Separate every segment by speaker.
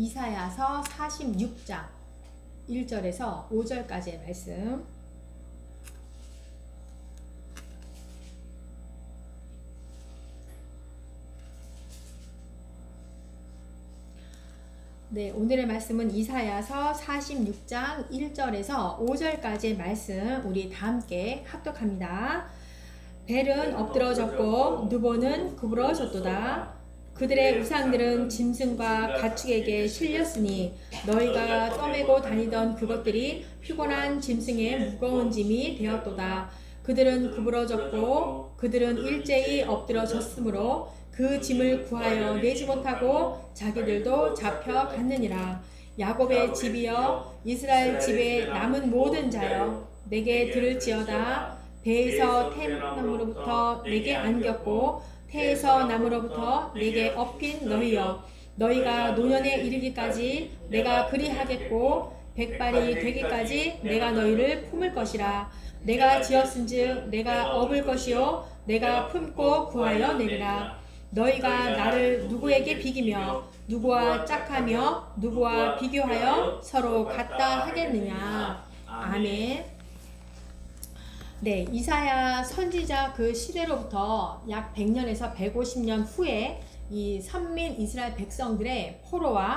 Speaker 1: 이사야서 46장 1절에서 5절까지의 말씀. 네, 오늘의 말씀은 이사야서 46장 1절에서 5절까지의 말씀 우리 다 함께 합독합니다. 벨은 엎드러졌고 누보는 구부러졌도다. 그들의 우상들은 짐승과 가축에게 실렸으니 너희가 떠매고 다니던 그것들이 피곤한 짐승의 무거운 짐이 되었도다. 그들은 구부러졌고 그들은 일제히 엎드러졌으므로 그 짐을 구하여 내지 못하고 자기들도 잡혀 갔느니라. 야곱의 집이여 이스라엘 집에 남은 모든 자여 내게 들을지어다. 배에서 템나무로부터 내게 안겼고 태에서 나무로부터 내게 업힌 너희여 너희가 노년에 이르기까지 내가 그리하겠고 백발이 되기까지 내가 너희를 품을 것이라. 내가 지었은즉 내가 업을 것이요 내가 품고 구하여 내리라. 너희가 나를 누구에게 비기며 누구와 짝하며 누구와 비교하여 서로 같다 하겠느냐? 아멘. 네, 이사야 선지자 그 시대로부터 약 100년에서 150년 후에 이 선민 이스라엘 백성들의 포로와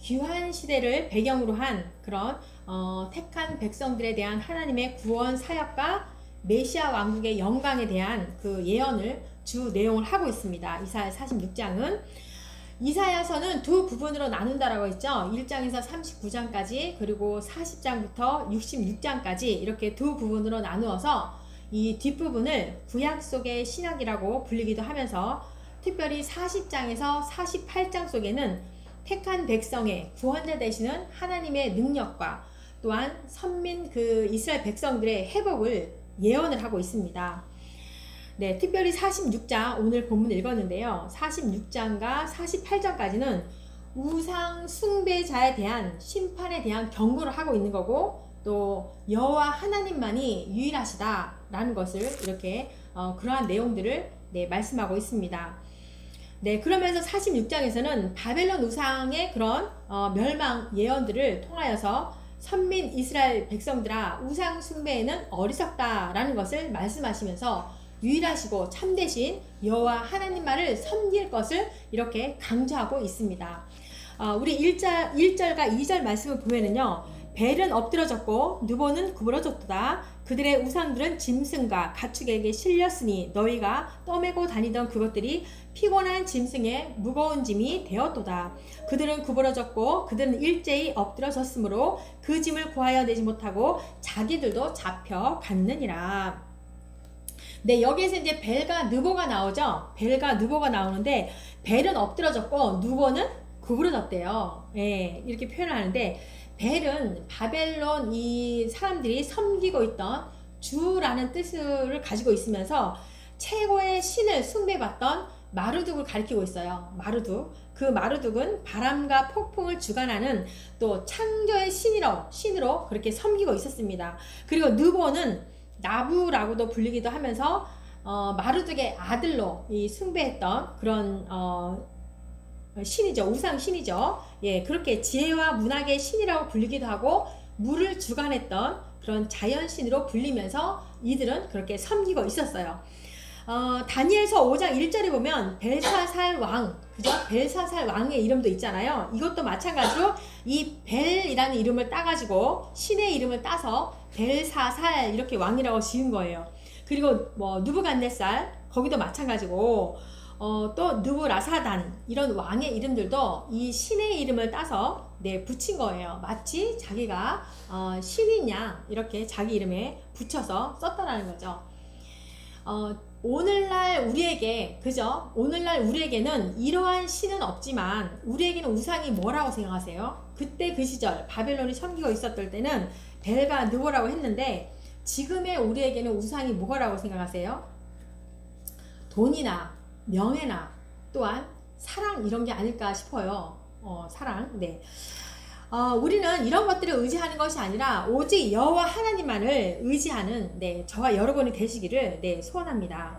Speaker 1: 귀환 시대를 배경으로 한 그런 어, 택한 백성들에 대한 하나님의 구원 사역과 메시아 왕국의 영광에 대한 그 예언을 주 내용을 하고 있습니다. 이사야 46장은 이사야서는 두 부분으로 나눈다라고 했죠. 1장에서 39장까지 그리고 40장부터 66장까지 이렇게 두 부분으로 나누어서 이 뒷부분을 구약 속의 신약이라고 불리기도 하면서 특별히 40장에서 48장 속에는 택한 백성의 구원자 되시는 하나님의 능력과 또한 선민 그 이스라엘 백성들의 회복을 예언을 하고 있습니다. 네, 특별히 46장 오늘 본문 읽었는데요. 46장과 48장까지는 우상 숭배자에 대한 심판에 대한 경고를 하고 있는 거고 또 여호와 하나님만이 유일하시다라는 것을 이렇게 어, 그러한 내용들을 네, 말씀하고 있습니다. 네, 그러면서 46장에서는 바벨론 우상의 그런 어, 멸망 예언들을 통하여서 선민 이스라엘 백성들아 우상 숭배에는 어리석다라는 것을 말씀하시면서 유일하시고 참되신 여호와 하나님만을 섬길 것을 이렇게 강조하고 있습니다. 어, 우리 1절, 1절과 2절 말씀을 보면은요. 벨은 엎드러졌고 누보는 구부러졌도다. 그들의 우상들은 짐승과 가축에게 실렸으니 너희가 떠매고 다니던 그것들이 피곤한 짐승의 무거운 짐이 되었도다. 그들은 구부러졌고 그들은 일제히 엎드러졌으므로 그 짐을 구하여 내지 못하고 자기들도 잡혀 갔느니라. 네, 여기에서 이제 벨과 느보가 나오죠. 벨과 느보가 나오는데 벨은 엎드러졌고 누보는 구부러졌대요. 예, 이렇게 표현하는데 벨은 바벨론 이 사람들이 섬기고 있던 주라는 뜻을 가지고 있으면서 최고의 신을 숭배받던 마르둑을 가리키고 있어요. 마르둑. 그 마르둑은 바람과 폭풍을 주관하는 또 창조의 신이로 신으로 그렇게 섬기고 있었습니다. 그리고 느보는 나부라고도 불리기도 하면서 어, 마르둑의 아들로 이 숭배했던 그런 어, 신이죠. 우상 신이죠. 예, 그렇게 지혜와 문학의 신이라고 불리기도 하고 물을 주관했던 그런 자연 신으로 불리면서 이들은 그렇게 섬기고 있었어요. 어, 다니엘서 5장 1절에 보면 벨사살 왕, 그죠? 벨사살 왕의 이름도 있잖아요. 이것도 마찬가지로 이 벨이라는 이름을 따가지고 신의 이름을 따서 벨사살 이렇게 왕이라고 지은 거예요. 그리고 뭐 누부갓네살 거기도 마찬가지고 어, 또 누브라사단 이런 왕의 이름들도 이 신의 이름을 따서 네 붙인 거예요. 마치 자기가 어, 양 이렇게 자기 이름에 붙여서 썼다라는 거죠. 어, 오늘날 우리에게 그죠? 오늘날 우리에게는 이러한 신은 없지만 우리에게는 우상이 뭐라고 생각하세요? 그때 그 시절 바벨론이 섬기고 있었을 때는 벨과 느보라고 했는데 지금의 우리에게는 우상이 뭐라고 생각하세요? 돈이나 명예나 또한 사랑 이런 게 아닐까 싶어요. 어, 사랑. 네. 어, 우리는 이런 것들을 의지하는 것이 아니라 오직 여호와 하나님만을 의지하는 네, 저와 여러분이 되시기를 네, 소원합니다.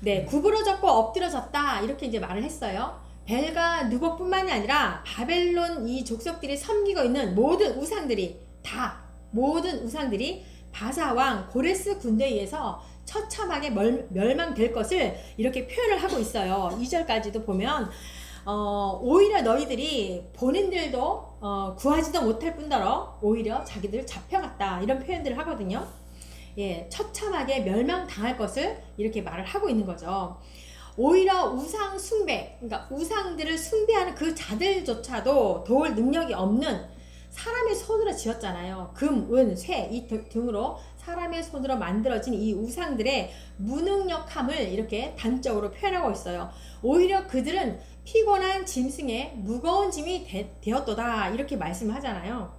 Speaker 1: 네, 구부러졌고 엎드려졌다 이렇게 이제 말을 했어요. 벨과 느고뿐만이 아니라 바벨론 이 족속들이 섬기고 있는 모든 우상들이 다 모든 우상들이 바사 왕 고레스 군대에 의해서 처참하게 멸, 멸망될 것을 이렇게 표현을 하고 있어요. 2절까지도 보면 어, 오히려 너희들이 본인들도 어, 구하지도 못할 뿐더러 오히려 자기들 잡혀갔다 이런 표현들을 하거든요. 예, 처참하게 멸망당할 것을 이렇게 말을 하고 있는 거죠. 오히려 우상 숭배, 그러니까 우상들을 숭배하는 그 자들조차도 도울 능력이 없는 사람의 손으로 지었잖아요. 금, 은, 쇠, 이 등- 등으로 사람의 손으로 만들어진 이 우상들의 무능력함을 이렇게 단적으로 표현하고 있어요. 오히려 그들은 피곤한 짐승에 무거운 짐이 되, 되었도다 이렇게 말씀을 하잖아요.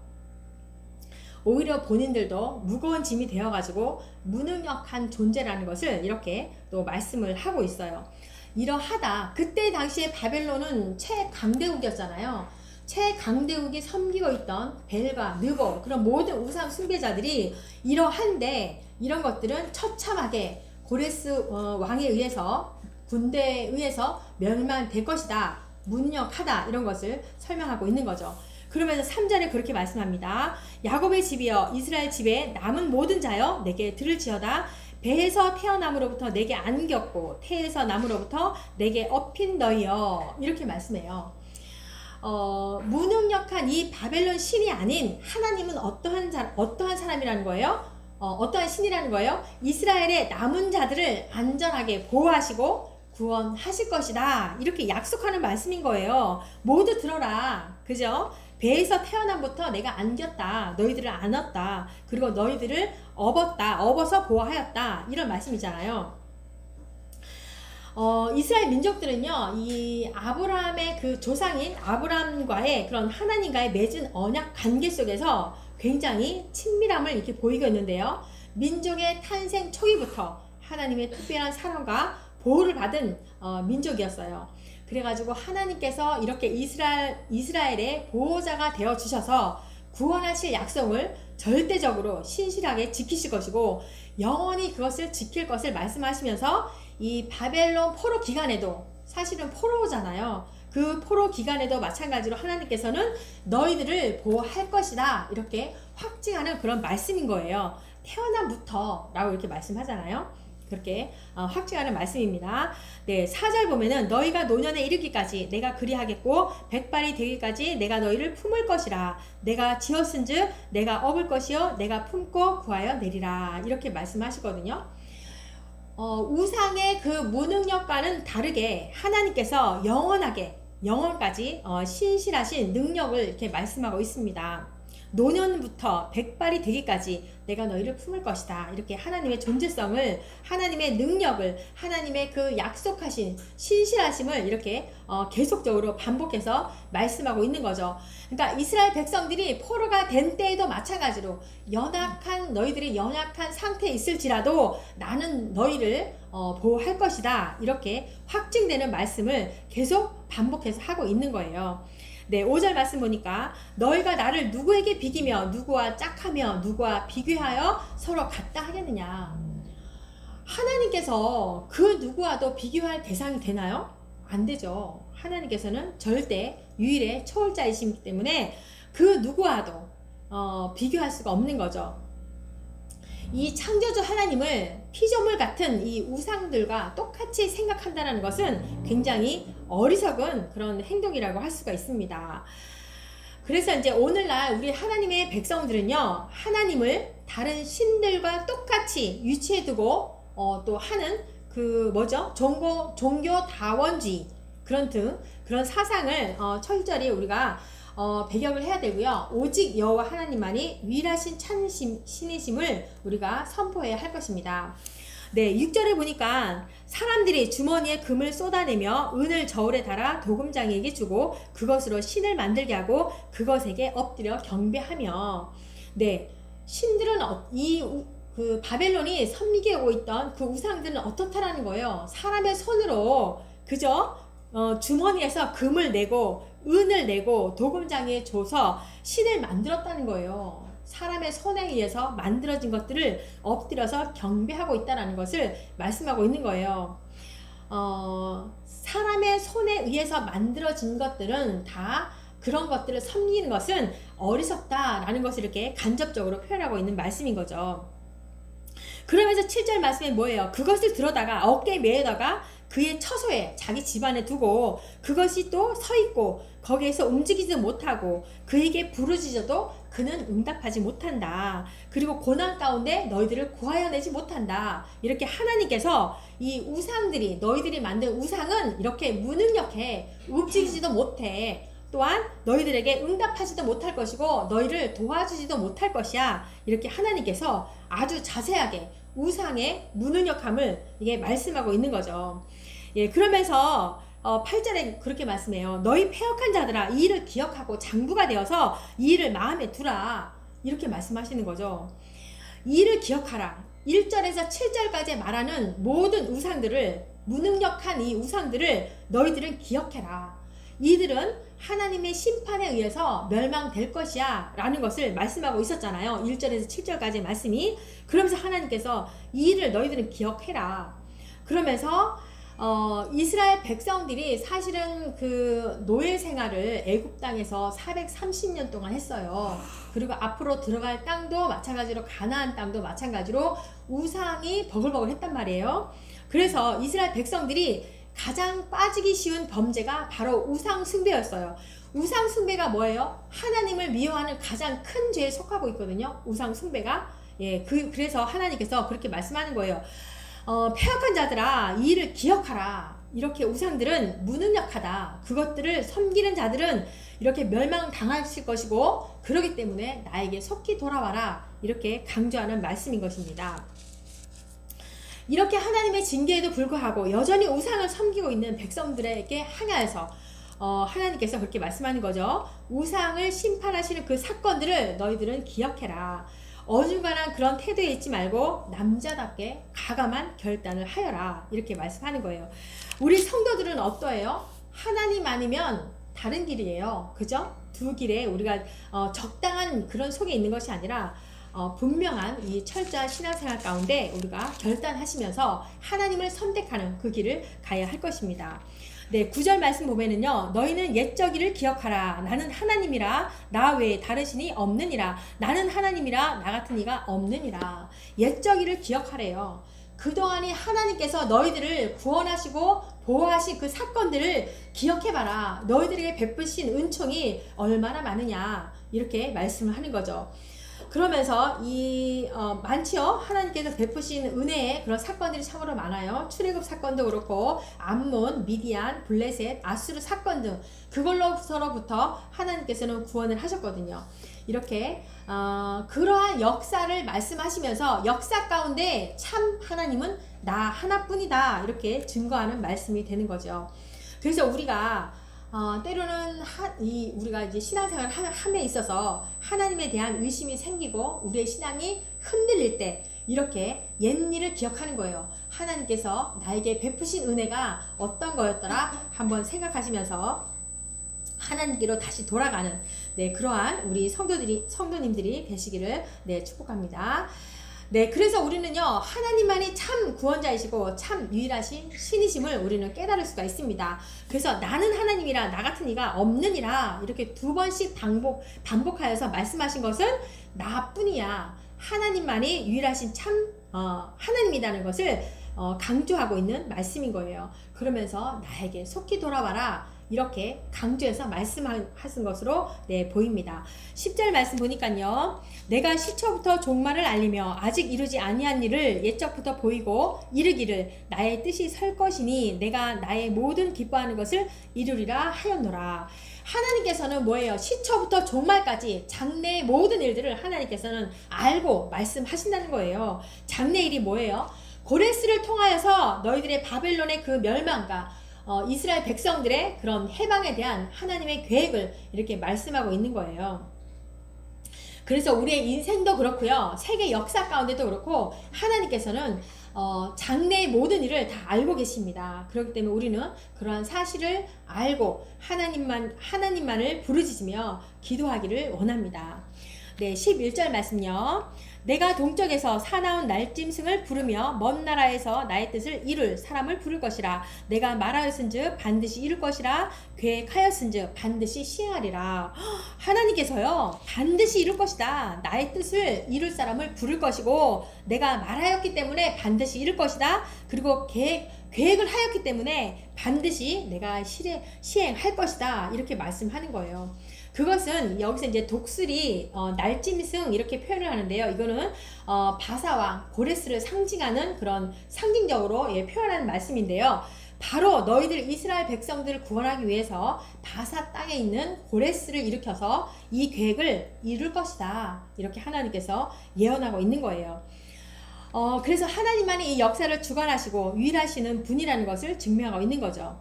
Speaker 1: 오히려 본인들도 무거운 짐이 되어가지고 무능력한 존재라는 것을 이렇게 또 말씀을 하고 있어요. 이러하다 그때 당시에 바벨론은 최강대국이었잖아요. 최강대국이 섬기고 있던 벨과 느고 그런 모든 우상 숭배자들이 이러한데 이런 것들은 처참하게 고레스 어, 왕에 의해서 군대에 의해서 멸망될 것이다. 무능력하다. 이런 것을 설명하고 있는 거죠. 그러면서 3절에 그렇게 말씀합니다. 야곱의 집이여 이스라엘 집에 남은 모든 자여 내게 들을지어다. 배에서 태어남으로부터 내게 안겼고 태에서 남으로부터 내게 업힌 너희여 이렇게 말씀해요. 어, 무능력한 이 바벨론 신이 아닌 하나님은 어떠한 자, 어떠한 사람이라는 거예요? 어, 어떠한 신이라는 거예요? 이스라엘의 남은 자들을 안전하게 보호하시고 구원하실 것이다. 이렇게 약속하는 말씀인 거예요. 모두 들어라. 그죠? 배에서 태어남부터 내가 안겼다. 너희들을 안았다. 그리고 너희들을 업었다. 업어서 보호하였다. 이런 말씀이잖아요. 어, 이스라엘 민족들은요, 이 아브라함의 그 조상인 아브라함과의 그런 하나님과의 맺은 언약 관계 속에서 굉장히 친밀함을 이렇게 보이고 있는데요. 민족의 탄생 초기부터 하나님의 특별한 사랑과 보호를 받은 어, 민족이었어요. 그래가지고 하나님께서 이렇게 이스라엘, 이스라엘의 보호자가 되어 주셔서 구원하실 약속을 절대적으로 신실하게 지키실 것이고 영원히 그것을 지킬 것을 말씀하시면서 이 바벨론 포로 기간에도 사실은 포로잖아요. 그 포로 기간에도 마찬가지로 하나님께서는 너희들을 보호할 것이다. 이렇게 확증하는 그런 말씀인 거예요. 태어남부터라고 이렇게 말씀하잖아요. 그렇게 어, 확증하는 말씀입니다. 네, 4절 보면은 너희가 노년에 이르기까지 내가 그리하겠고 백발이 되기까지 내가 너희를 품을 것이라 내가 지었은즉 내가 업을 것이요 내가 품고 구하여 내리라 이렇게 말씀하시거든요. 어, 우상의 그 무능력과는 다르게 하나님께서 영원하게 영원까지 어, 신실하신 능력을 이렇게 말씀하고 있습니다. 노년부터 백발이 되기까지 내가 너희를 품을 것이다. 이렇게 하나님의 존재성을, 하나님의 능력을, 하나님의 그 약속하신 신실하심을 이렇게 어, 계속적으로 반복해서 말씀하고 있는 거죠. 그러니까 이스라엘 백성들이 포로가 된 때에도 마찬가지로 연약한 너희들이 연약한 상태에 있을지라도 나는 너희를 어, 보호할 것이다. 이렇게 확증되는 말씀을 계속 반복해서 하고 있는 거예요. 네, 5절 말씀 보니까 너희가 나를 누구에게 비기며 누구와 짝하며 누구와 비교하여 서로 같다 하겠느냐. 하나님께서 그 누구와도 비교할 대상이 되나요? 안 되죠. 하나님께서는 절대 유일의 초월자이시기 때문에 그 누구와도 어, 비교할 수가 없는 거죠. 이 창조주 하나님을 피조물 같은 이 우상들과 똑같이 생각한다는 것은 굉장히 어리석은 그런 행동이라고 할 수가 있습니다. 그래서 이제 오늘날 우리 하나님의 백성들은요, 하나님을 다른 신들과 똑같이 유치해두고 어, 또 하는 그 뭐죠? 종교 종교 다원주의 그런 등 그런 사상을 어, 철저히 우리가 어, 배격을 해야 되고요. 오직 여호와 하나님만이 유일하신 찬신 신이심을 우리가 선포해야 할 것입니다. 네, 6절에 보니까 사람들이 주머니에 금을 쏟아내며 은을 저울에 달아 도금장에게 주고 그것으로 신을 만들게 하고 그것에게 엎드려 경배하며 네, 신들은 어, 이그 바벨론이 섬기게 오고 있던 그 우상들은 어떻다라는 거예요. 사람의 손으로 그저 어, 주머니에서 금을 내고 은을 내고 도금장에 줘서 신을 만들었다는 거예요. 사람의 손에 의해서 만들어진 것들을 엎드려서 경배하고 있다는 것을 말씀하고 있는 거예요. 어, 사람의 손에 의해서 만들어진 것들은 다 그런 것들을 섬기는 것은 어리석다라는 것을 이렇게 간접적으로 표현하고 있는 말씀인 거죠. 그러면서 7절 말씀에 뭐예요? 그것을 들어다가 어깨에 매다가 그의 처소에 자기 집안에 두고 그것이 또 서 있고 거기에서 움직이지도 못하고 그에게 부르짖어도 그는 응답하지 못한다. 그리고 고난 가운데 너희들을 구하여내지 못한다. 이렇게 하나님께서 이 우상들이 너희들이 만든 우상은 이렇게 무능력해 움직이지도 못해. 또한 너희들에게 응답하지도 못할 것이고 너희를 도와주지도 못할 것이야. 이렇게 하나님께서 아주 자세하게 우상의 무능력함을 이게 말씀하고 있는 거죠. 예, 그러면서 어, 8절에 그렇게 말씀해요. 너희 폐역한 자들아 이 일을 기억하고 장부가 되어서 이 일을 마음에 두라. 이렇게 말씀하시는 거죠. 이 일을 기억하라. 1절에서 7절까지 말하는 모든 우상들을 무능력한 이 우상들을 너희들은 기억해라. 이들은 하나님의 심판에 의해서 멸망될 것이야 라는 것을 말씀하고 있었잖아요. 1절에서 7절까지 말씀이. 그러면서 하나님께서 이 일을 너희들은 기억해라. 그러면서 어, 이스라엘 백성들이 사실은 그 노예 생활을 애굽 땅에서 430년 동안 했어요. 그리고 앞으로 들어갈 땅도 마찬가지로 가나안 땅도 마찬가지로 우상이 버글버글 했단 말이에요. 그래서 이스라엘 백성들이 가장 빠지기 쉬운 범죄가 바로 우상 숭배였어요. 우상 숭배가 뭐예요? 하나님을 미워하는 가장 큰 죄에 속하고 있거든요. 우상 숭배가. 예, 그, 그래서 하나님께서 그렇게 말씀하는 거예요. 어, 폐역한 자들아 이 일을 기억하라. 이렇게 우상들은 무능력하다. 그것들을 섬기는 자들은 이렇게 멸망당하실 것이고 그러기 때문에 나에게 속히 돌아와라. 이렇게 강조하는 말씀인 것입니다. 이렇게 하나님의 징계에도 불구하고 여전히 우상을 섬기고 있는 백성들에게 향하여서 어, 하나님께서 그렇게 말씀하는 거죠. 우상을 심판하시는 그 사건들을 너희들은 기억해라. 어중간한 그런 태도에 있지 말고 남자답게 가감한 결단을 하여라. 이렇게 말씀하는 거예요. 우리 성도들은 어떠해요? 하나님 아니면 다른 길이에요. 그죠? 두 길에 우리가 어, 적당한 그런 속에 있는 것이 아니라 어, 분명한 이 철저한 신앙생활 가운데 우리가 결단하시면서 하나님을 선택하는 그 길을 가야 할 것입니다. 네, 9절 말씀 보면은요. 너희는 옛적 일을 기억하라. 나는 하나님이라. 나 외에 다른 신이 없느니라. 나는 하나님이라. 나 같은 이가 없느니라. 옛적 일을 기억하래요. 그동안이 하나님께서 너희들을 구원하시고 보호하신 그 사건들을 기억해봐라. 너희들에게 베푸신 은총이 얼마나 많으냐. 이렇게 말씀을 하는 거죠. 그러면서 이 어, 많지요. 하나님께서 베푸신 은혜의 그런 사건들이 참으로 많아요. 출애굽 사건도 그렇고 암몬, 미디안, 블레셋, 아수르 사건 등 그걸로서로부터 하나님께서는 구원을 하셨거든요. 이렇게 어, 그러한 역사를 말씀하시면서 역사 가운데 참 하나님은 나 하나뿐이다 이렇게 증거하는 말씀이 되는 거죠. 그래서 우리가 어, 때로는 하, 이 우리가 이제 신앙생활 함에 있어서 하나님에 대한 의심이 생기고 우리의 신앙이 흔들릴 때 이렇게 옛 일을 기억하는 거예요. 하나님께서 나에게 베푸신 은혜가 어떤 거였더라 한번 생각하시면서 하나님께로 다시 돌아가는 네 그러한 우리 성도들이 성도님들이 되시기를 네 축복합니다. 네, 그래서 우리는요, 하나님만이 참 구원자이시고 참 유일하신 신이심을 우리는 깨달을 수가 있습니다. 그래서 나는 하나님이라 나 같은 이가 없느니라 이렇게 두 번씩 반복, 반복하여서 말씀하신 것은 나뿐이야. 하나님만이 유일하신 참, 어, 하나님이라는 것을 어, 강조하고 있는 말씀인 거예요. 그러면서 나에게 속히 돌아와라. 이렇게 강조해서 말씀하신 것으로 네, 보입니다. 10절 말씀 보니까요. 내가 시초부터 종말을 알리며 아직 이루지 아니한 일을 옛적부터 보이고 이르기를 나의 뜻이 설 것이니 내가 나의 모든 기뻐하는 것을 이루리라 하였노라. 하나님께서는 뭐예요? 시초부터 종말까지 장래의 모든 일들을 하나님께서는 알고 말씀하신다는 거예요. 장래 일이 뭐예요? 고레스를 통하여서 너희들의 바벨론의 그 멸망과 어, 이스라엘 백성들의 그런 해방에 대한 하나님의 계획을 이렇게 말씀하고 있는 거예요. 그래서 우리의 인생도 그렇고요. 세계 역사 가운데도 그렇고 하나님께서는 어, 장래의 모든 일을 다 알고 계십니다. 그렇기 때문에 우리는 그러한 사실을 알고 하나님만 하나님만을 부르짖으며 기도하기를 원합니다. 네, 11절 말씀요. 내가 동쪽에서 사나운 날짐승을 부르며 먼 나라에서 나의 뜻을 이룰 사람을 부를 것이라. 내가 말하였은즉 반드시 이룰 것이라. 계획하였은즉 반드시 시행하리라. 하나님께서요 반드시 이룰 것이다. 나의 뜻을 이룰 사람을 부를 것이고 내가 말하였기 때문에 반드시 이룰 것이다. 그리고 계획 계획을 하였기 때문에 반드시 내가 실행, 시행할 것이다 이렇게 말씀하는 거예요. 그것은 여기서 이제 독수리, 어, 날짐승 이렇게 표현을 하는데요. 이거는 어, 바사왕 고레스를 상징하는 그런 상징적으로 예, 표현하는 말씀인데요. 바로 너희들 이스라엘 백성들을 구원하기 위해서 바사 땅에 있는 고레스를 일으켜서 이 계획을 이룰 것이다. 이렇게 하나님께서 예언하고 있는 거예요. 어, 그래서 하나님만이 이 역사를 주관하시고 유일하시는 분이라는 것을 증명하고 있는 거죠.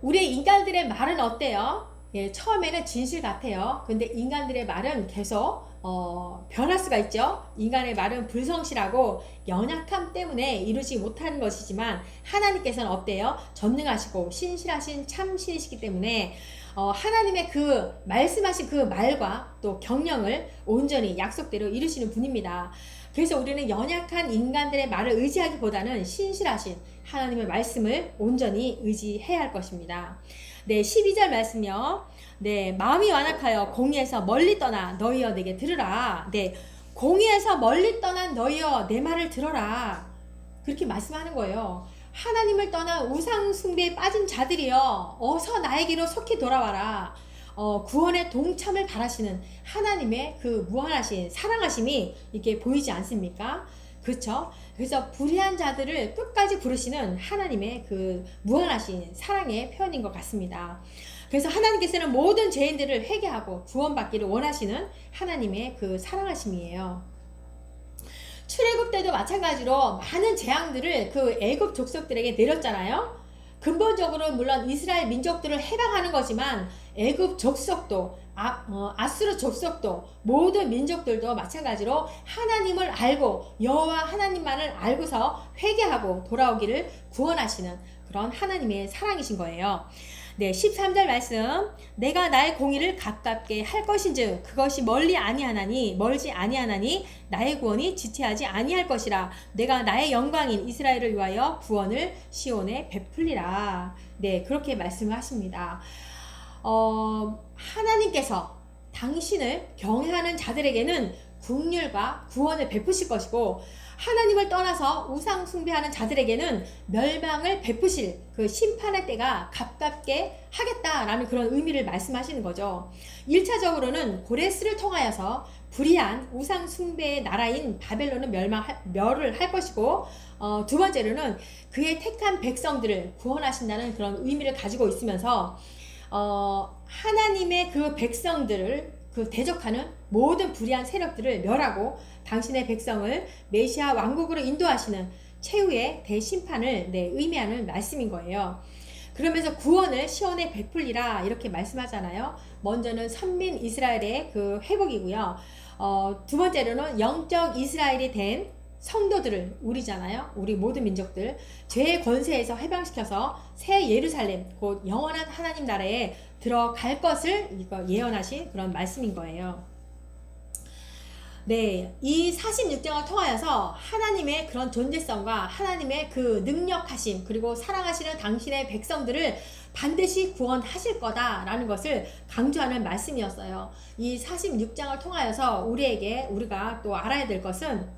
Speaker 1: 우리 인간들의 말은 어때요? 예, 처음에는 진실 같아요. 근데 인간들의 말은 계속 어, 변할 수가 있죠. 인간의 말은 불성실하고 연약함 때문에 이루지 못하는 것이지만 하나님께서는 어때요? 전능하시고 신실하신 참신이시기 때문에 어, 하나님의 그 말씀하신 그 말과 또 경영을 온전히 약속대로 이루시는 분입니다. 그래서 우리는 연약한 인간들의 말을 의지하기보다는 신실하신 하나님의 말씀을 온전히 의지해야 할 것입니다. 네, 12절 말씀요. 네, 마음이 완악하여 공의에서 멀리 떠나 너희여 내게 들으라. 네, 공의에서 멀리 떠난 너희여 내 말을 들어라. 그렇게 말씀하는 거예요. 하나님을 떠나 우상 숭배에 빠진 자들이여 어서 나에게로 속히 돌아와라. 어, 구원의 동참을 바라시는 하나님의 그 무한하신 사랑하심이 이렇게 보이지 않습니까? 그렇죠? 그래서 불의한 자들을 끝까지 부르시는 하나님의 그 무한하신 사랑의 표현인 것 같습니다. 그래서 하나님께서는 모든 죄인들을 회개하고 구원받기를 원하시는 하나님의 그 사랑하심이에요. 출애굽 때도 마찬가지로 많은 재앙들을 그 애굽 족속들에게 내렸잖아요. 근본적으로 물론 이스라엘 민족들을 해방하는 거지만 애굽 족속도 아, 어, 아수르 족속도 모든 민족들도 마찬가지로 하나님을 알고 여호와 하나님만을 알고서 회개하고 돌아오기를 구원하시는 그런 하나님의 사랑이신 거예요. 네, 13절 말씀. 내가 나의 공의를 가깝게 할 것인즉 그것이 멀리 아니하나니 멀지 아니하나니 나의 구원이 지체하지 아니할 것이라. 내가 나의 영광인 이스라엘을 위하여 구원을 시온에 베풀리라. 네, 그렇게 말씀을 하십니다. 어, 하나님께서 당신을 경외하는 자들에게는 국률과 구원을 베푸실 것이고 하나님을 떠나서 우상 숭배하는 자들에게는 멸망을 베푸실 그 심판의 때가 가깝게 하겠다라는 그런 의미를 말씀하시는 거죠. 1차적으로는 고레스를 통하여서 불의한 우상 숭배의 나라인 바벨론은 멸망 멸을 할 것이고 어, 두 번째로는 그의 택한 백성들을 구원하신다는 그런 의미를 가지고 있으면서 어, 하나님의 그 백성들을 그 대적하는 모든 불의한 세력들을 멸하고 당신의 백성을 메시아 왕국으로 인도하시는 최후의 대심판을 네, 의미하는 말씀인 거예요. 그러면서 구원을 시온에 베풀리라 이렇게 말씀하잖아요. 먼저는 선민 이스라엘의 그 회복이고요. 어, 두 번째로는 영적 이스라엘이 된 성도들을 우리잖아요. 우리 모든 민족들 죄의 권세에서 해방시켜서 새 예루살렘 곧 영원한 하나님 나라에 들어갈 것을 이거 예언하신 그런 말씀인 거예요. 네, 이 46장을 통하여서 하나님의 그런 존재성과 하나님의 그 능력하심 그리고 사랑하시는 당신의 백성들을 반드시 구원하실 거다라는 것을 강조하는 말씀이었어요. 이 46장을 통하여서 우리에게 우리가 또 알아야 될 것은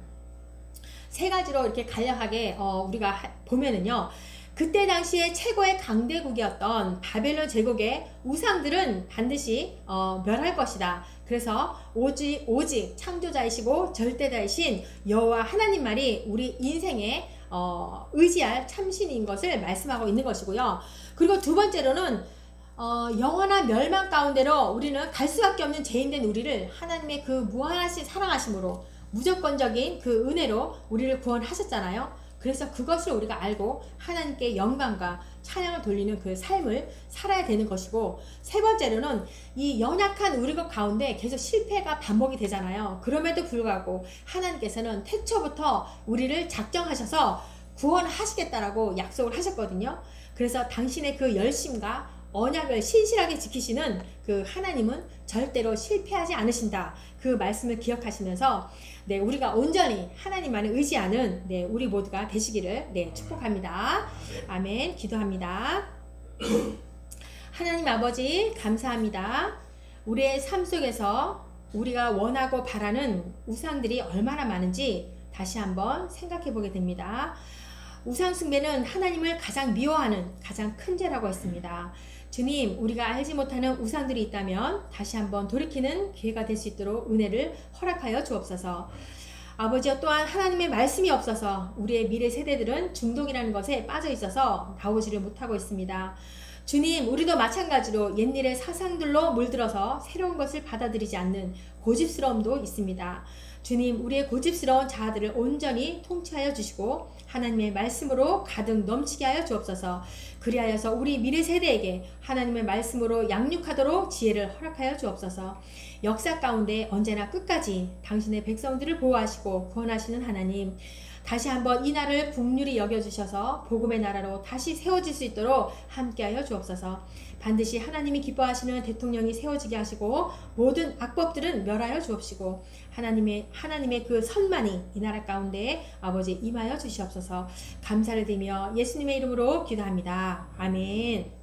Speaker 1: 세 가지로 이렇게 간략하게 어, 우리가 하, 보면은요. 그때 당시에 최고의 강대국이었던 바벨론 제국의 우상들은 반드시 어, 멸할 것이다. 그래서 오직 오직 창조자이시고 절대자이신 여호와 하나님 말이 우리 인생에 어, 의지할 참신인 것을 말씀하고 있는 것이고요. 그리고 두 번째로는 어, 영원한 멸망 가운데로 우리는 갈 수밖에 없는 죄인된 우리를 하나님의 그 무한하신 사랑하심으로 무조건적인 그 은혜로 우리를 구원하셨잖아요. 그래서 그것을 우리가 알고 하나님께 영광과 찬양을 돌리는 그 삶을 살아야 되는 것이고 세 번째로는 이 연약한 우리 것 가운데 계속 실패가 반복이 되잖아요. 그럼에도 불구하고 하나님께서는 태초부터 우리를 작정하셔서 구원하시겠다라고 약속을 하셨거든요. 그래서 당신의 그 열심과 언약을 신실하게 지키시는 그 하나님은 절대로 실패하지 않으신다. 그 말씀을 기억하시면서 네, 우리가 온전히 하나님만을 의지하는 네, 우리 모두가 되시기를 네, 축복합니다. 아멘. 기도합니다. 하나님 아버지 감사합니다. 우리의 삶 속에서 우리가 원하고 바라는 우상들이 얼마나 많은지 다시 한번 생각해 보게 됩니다. 우상 숭배는 하나님을 가장 미워하는 가장 큰 죄라고 했습니다. 주님, 우리가 알지 못하는 우상들이 있다면 다시 한번 돌이키는 기회가 될 수 있도록 은혜를 허락하여 주옵소서. 아버지여 또한 하나님의 말씀이 없어서 우리의 미래 세대들은 중독이라는 것에 빠져 있어서 나오지를 못하고 있습니다. 주님, 우리도 마찬가지로 옛일의 사상들로 물들어서 새로운 것을 받아들이지 않는 고집스러움도 있습니다. 주님, 우리의 고집스러운 자아들을 온전히 통치하여 주시고 하나님의 말씀으로 가득 넘치게 하여 주옵소서. 그리하여서 우리 미래 세대에게 하나님의 말씀으로 양육하도록 지혜를 허락하여 주옵소서. 역사 가운데 언제나 끝까지 당신의 백성들을 보호하시고 구원하시는 하나님. 다시 한번 이 날을 국률이 여겨주셔서 복음의 나라로 다시 세워질 수 있도록 함께하여 주옵소서. 반드시 하나님이 기뻐하시는 대통령이 세워지게 하시고 모든 악법들은 멸하여 주옵시고 하나님의 하나님의 그 선만이 이 나라 가운데 아버지 임하여 주시옵소서. 감사를 드리며 예수님의 이름으로 기도합니다. 아멘.